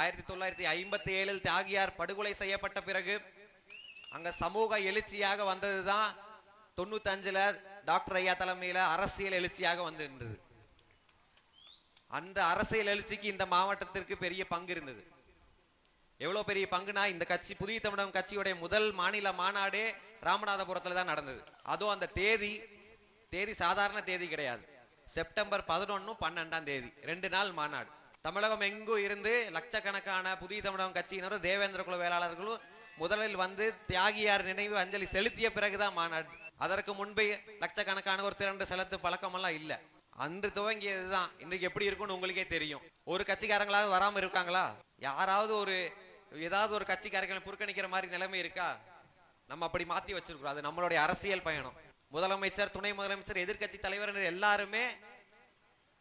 ஆயிரத்தி தொள்ளாயிரத்தி ஐம்பத்தி ஏழில் தியாகியார் படுகொலை செய்யப்பட்ட பிறகு அங்க சமூக எழுச்சியாக வந்ததுதான் தொண்ணூத்தஞ்சுல டாக்டர் ஐயா தலைமையில அரசியல் எழுச்சியாக வந்திருந்தது. அந்த அரசியல் எழுச்சிக்கு இந்த மாவட்டத்திற்கு பெரிய பங்கு இருந்தது. எவ்வளவு பெரிய பங்குனா இந்த கட்சி புதிய தமிழகம் கட்சியுடைய முதல் மாநில மாநாடே ராமநாதபுரத்துல தான் நடந்தது. அதுவும் அந்த தேதி தேதி சாதாரண தேதி கிடையாது. செப்டம்பர் பதினொன்னு பன்னெண்டாம் தேதி ரெண்டு நாள் மாநாடு. தமிழகம் எங்கும் இருந்து லட்சக்கணக்கான புதிய தமிழகம் கட்சியினரும் தேவேந்திர குல வேளாளர்களும் முதலில் வந்து தியாகியார் நினைவு அஞ்சலி செலுத்திய பிறகுதான் மாநாடு. அதற்கு முன்பே லட்சக்கணக்கான ஒரு திரண்டு செலுத்து பழக்கமெல்லாம் இல்ல. அன்று துவங்கியதுதான். இன்னைக்கு எப்படி இருக்கும்னு உங்களுக்கே தெரியும். ஒரு கட்சிக்காரங்களாவது வராம இருக்காங்களா? யாராவது ஒரு ஏதாவது ஒரு கட்சிக்காரர்களை புறக்கணிக்கிற மாதிரி நிலைமை இருக்கா? நம்ம அப்படி மாத்தி வச்சிருக்கிறோம். அது நம்மளுடைய அரசியல் பயணம். முதலமைச்சர் துணை முதலமைச்சர் எதிர்கட்சி தலைவர் எல்லாருமே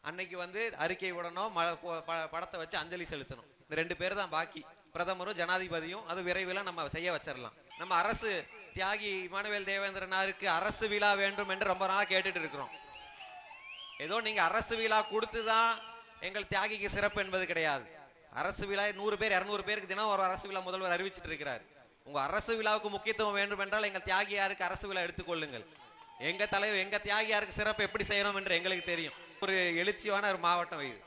அன்னைக்கு வந்து அறிக்கை விடணும் ப- ப- படத்தை வச்சு அஞ்சலி செலுத்தணும். இந்த ரெண்டு பேர் தான் பாக்கி. பிரதமரும் ஜனாதிபதியும் அது விரைவில் நம்ம செய்ய வச்சிடலாம் நம்ம அரசு தியாகி இமானுவேல் தேவேந்திரனாருக்கு அரசு விழா வேண்டும் என்று ரொம்ப நாளாக கேட்டுட்டு இருக்கிறோம். ஏதோ நீங்க அரசு விழா கொடுத்து தான் எங்கள் தியாகிக்கு சிறப்பு என்பது கிடையாது. அரசு விழா நூறு பேர் இரநூறு பேருக்கு தினம் ஒரு அரசு விழா முதல்வர் அறிவிச்சிட்டு இருக்கிறார். உங்க அரசு விழாவுக்கு முக்கியத்துவம் வேண்டும் என்றால் எங்கள் தியாகியாருக்கு அரசு விழா எடுத்துக்கொள்ளுங்கள் எங்க தலைவர் எங்க தியாகியாருக்கு சிறப்பு எப்படி செய்யணும் என்று எங்களுக்கு தெரியும். ஒரு எழுச்சியான ஒரு மாவட்டம் இது.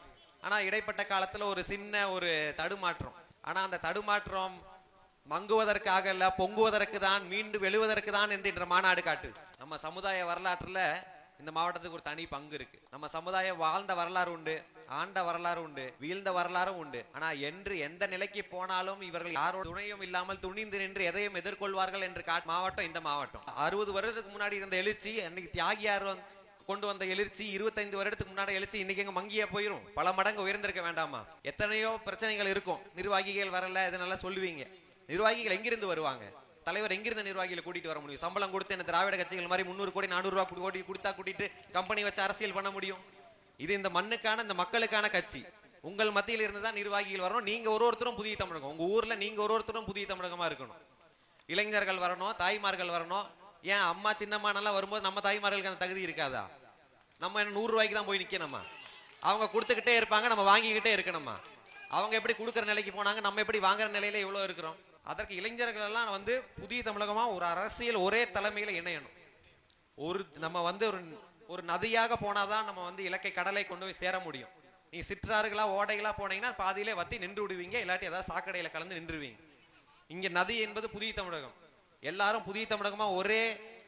ஆனா இடைப்பட்ட காலத்தில் ஒரு சின்ன ஒரு தடுமாற்றம். ஆனா அந்த தடுமாற்றம் மங்குவதற்காக இல்லை பொங்குவதற்கு தான் மீண்டும் எழுவதற்கு தான் என்கின்ற மாநாடு காட்டு. நம்ம சமுதாய வரலாற்றில் இந்த மாவட்டத்துக்கு ஒரு தனி பங்கு இருக்கு. நம்ம சமுதாயம் வாழ்ந்த வரலாறு உண்டு ஆண்ட வரலாறு உண்டு வீழ்ந்த வரலாறும் உண்டு. ஆனா என்று எந்த நிலைக்கு போனாலும் இவர்கள் யாரோட துணையும் இல்லாமல் துணிந்து நின்று எதையும் எதிர்கொள்வார்கள் என்று காட் மாவட்டம் இந்த மாவட்டம். அறுபது வருடத்துக்கு முன்னாடி இருந்த எழுச்சி அன்னைக்கு தியாகியார் கொண்டு வந்த எழுச்சி இருபத்தைந்து வருடத்துக்கு முன்னாடி எழுச்சி இன்னைக்கு எங்க மங்கியா போயிடும் பல மடங்கு உயர்ந்திருக்க வேண்டாமா? எத்தனையோ பிரச்சனைகள் இருக்கும். நிர்வாகிகள் வரல இதனால சொல்லுவீங்க. நிர்வாகிகள் எங்கிருந்து வருவாங்க? தலைவர் எங்கிருந்து நிர்வாகிகளை கூட்டிட்டு வர முடியும்? சம்பளம் கொடுத்து என்ன திராவிட கட்சிகள் மாதிரி முந்நூறு கோடி நானூறு ரூபாய் கோடி கொடுத்தா கூட்டிட்டு கம்பெனி வச்சு அரசியல் பண்ண முடியும்? இது இந்த மண்ணுக்கான இந்த மக்களுக்கான கட்சி. உங்கள் மத்தியில் இருந்து தான் நிர்வாகிகள் வரணும். நீங்க ஒரு ஒருத்தரும் புதிய தமிழகம். உங்க ஊர்ல நீங்க ஒரு ஒருத்தரும் புதிய தமிழகமா இருக்கணும். இளைஞர்கள் வரணும் தாய்மார்கள் வரணும். ஏன் அம்மா சின்னம்மானெல்லாம் வரும்போது நம்ம தாய்மார்களுக்கு அந்த தகுதி இருக்காதா? நம்ம என்ன நூறு ரூபாய்க்கு தான் போய் நிற்கணுமா அவங்க கொடுத்துக்கிட்டே இருப்பாங்க நம்ம வாங்கிக்கிட்டே இருக்கணுமா? அவங்க எப்படி கொடுக்குற நிலைக்கு போனாங்க நம்ம எப்படி வாங்குற நிலையில இவ்வளோ இருக்கிறோம்? அதற்கு இளைஞர்கள் எல்லாம் வந்து புதிய தமிழகமாக ஒரு அரசியல் ஒரே தலைமையில் இணையணும். ஒரு நம்ம வந்து ஒரு ஒரு நதியாக போனாதான் நம்ம வந்து இலக்கை கடலை கொண்டு போய் சேர முடியும். நீ சிற்றாறுகளா ஓடைகளா போனீங்கன்னா பாதியிலே வத்தி நின்று விடுவீங்க இல்லாட்டி ஏதாவது சாக்கடையில கலந்து நின்றுவீங்க இங்க நதி என்பது புதிய தமிழகம். எல்லாரும் புதிய தமிழகமாக ஒரே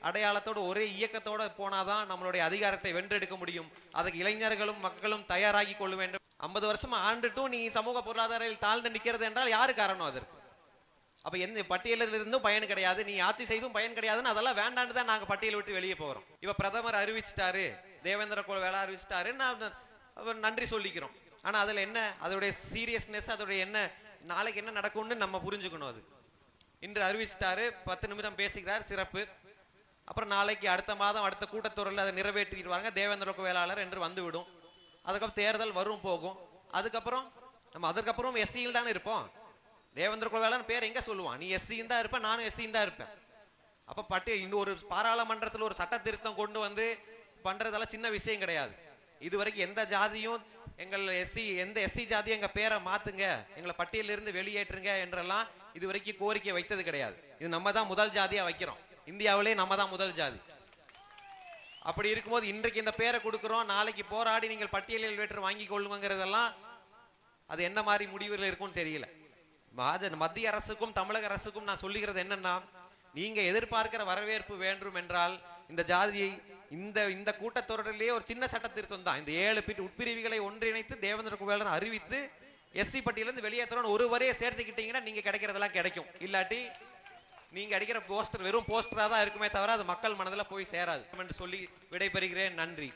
அடையாளத்தோட ஒரே இயக்கத்தோட போனாதான் நம்மளுடைய அதிகாரத்தை வென்றெடுக்க முடியும். அதுக்கு இளைஞர்களும் மக்களும் தயாராகி கொள்ள வேண்டும். ஐம்பது வருஷமா ஆண்டுட்டும் நீ சமூக பொருளாதாரத்தில் தாழ்ந்து நிற்கிறது என்றால் யாரு காரணம் அதற்கு? அப்போ எந்த பட்டியலில் இருந்தும் பயன் கிடையாது. நீ ஆட்சி செய்தும் பயன் கிடையாதுன்னு அதெல்லாம் வேண்டான்னு தான் நாங்கள் பட்டியலை விட்டு வெளியே போகிறோம் இப்போ பிரதமர் அறிவிச்சிட்டாரு தேவேந்திர குல வேலை அறிவிச்சிட்டாருன்னு நன்றி சொல்லிக்கிறோம். ஆனால் அதில் என்ன அதோடைய சீரியஸ்னஸ் அதோடைய என்ன நாளைக்கு என்ன நடக்கும்னு நம்ம புரிஞ்சுக்கணும் அது. இன்று அறிவிச்சிட்டாரு. பத்து நிமிடம் பேசுகிறார் சிறப்பு. அப்புறம் நாளைக்கு அடுத்த மாதம் அடுத்த கூட்டத்தொடரில் அதை நிறைவேற்றிடுவாங்க தேவேந்திர வேளாளர் என்று வந்துவிடும். அதுக்கப்புறம் தேர்தல் வரும் போகும். அதுக்கப்புறம் நம்ம அதற்கப்புறம் எஸ்சியில் தானே இருப்போம். தேவேந்திர குல வேளாளர் பேர் எங்கே சொல்லுவான்? நீ எஸ்சியும் தான் இருப்பேன் நானும் எஸ்சியும் தான் இருப்பேன். அப்போ பட்டி இன்னும் ஒரு பாராளுமன்றத்தில் ஒரு சட்ட திருத்தம் கொண்டு வந்து பண்ணுறதெல்லாம் சின்ன விஷயம் கிடையாது. இதுவரைக்கும் எந்த ஜாதியும் எங்கள் எஸ்சி எந்த எஸ்சி ஜாதி எங்க பேரை மாத்துங்க எங்களை பட்டியலிருந்து இருந்து வெளியேற்றுங்க என்றெல்லாம் இது வரைக்கும் கோரிக்கை வைத்தது கிடையாது. இது நம்ம தான் முதல் ஜாதியா வைக்கிறோம். இந்தியாவிலே நம்ம தான் முதல் ஜாதி. அப்படி இருக்கும்போது இன்றைக்கு இந்த பேரை கொடுக்குறோம் நாளைக்கு போராடி நீங்கள் பட்டியலில் வேற்று வாங்கி கொள்ளுங்கிறதெல்லாம் அது என்ன மாதிரி முடிவுகள் இருக்கும்னு தெரியல. மத்திய அரசுக்கும் தமிழக அரசுக்கும் நான் சொல்லுகிறது என்னன்னா நீங்க எதிர்பார்க்கிற வரவேற்பு வேண்டும் என்றால் இந்த ஜாதியை இந்த இந்த கூட்டத்தொடரிலேயே ஒரு சின்ன சட்ட திருத்தம் தான் இந்த ஏழு பிட் உட்பிரிவுகளை ஒன்றிணைத்து தேவேந்திர குவேலன் அறிவித்து எஸ்சி பட்டியலேருந்து வெளியேற்றணும் ஒரு வரையை சேர்த்துக்கிட்டீங்கன்னா நீங்க கிடைக்கிறதெல்லாம் கிடைக்கும். இல்லாட்டி நீங்க அடிக்கிற போஸ்டர் வெறும் போஸ்டரா தான் இருக்குமே தவிர அது மக்கள் மனதில் போய் சேராது. என்று சொல்லி விடைபெறுகிறேன். நன்றி.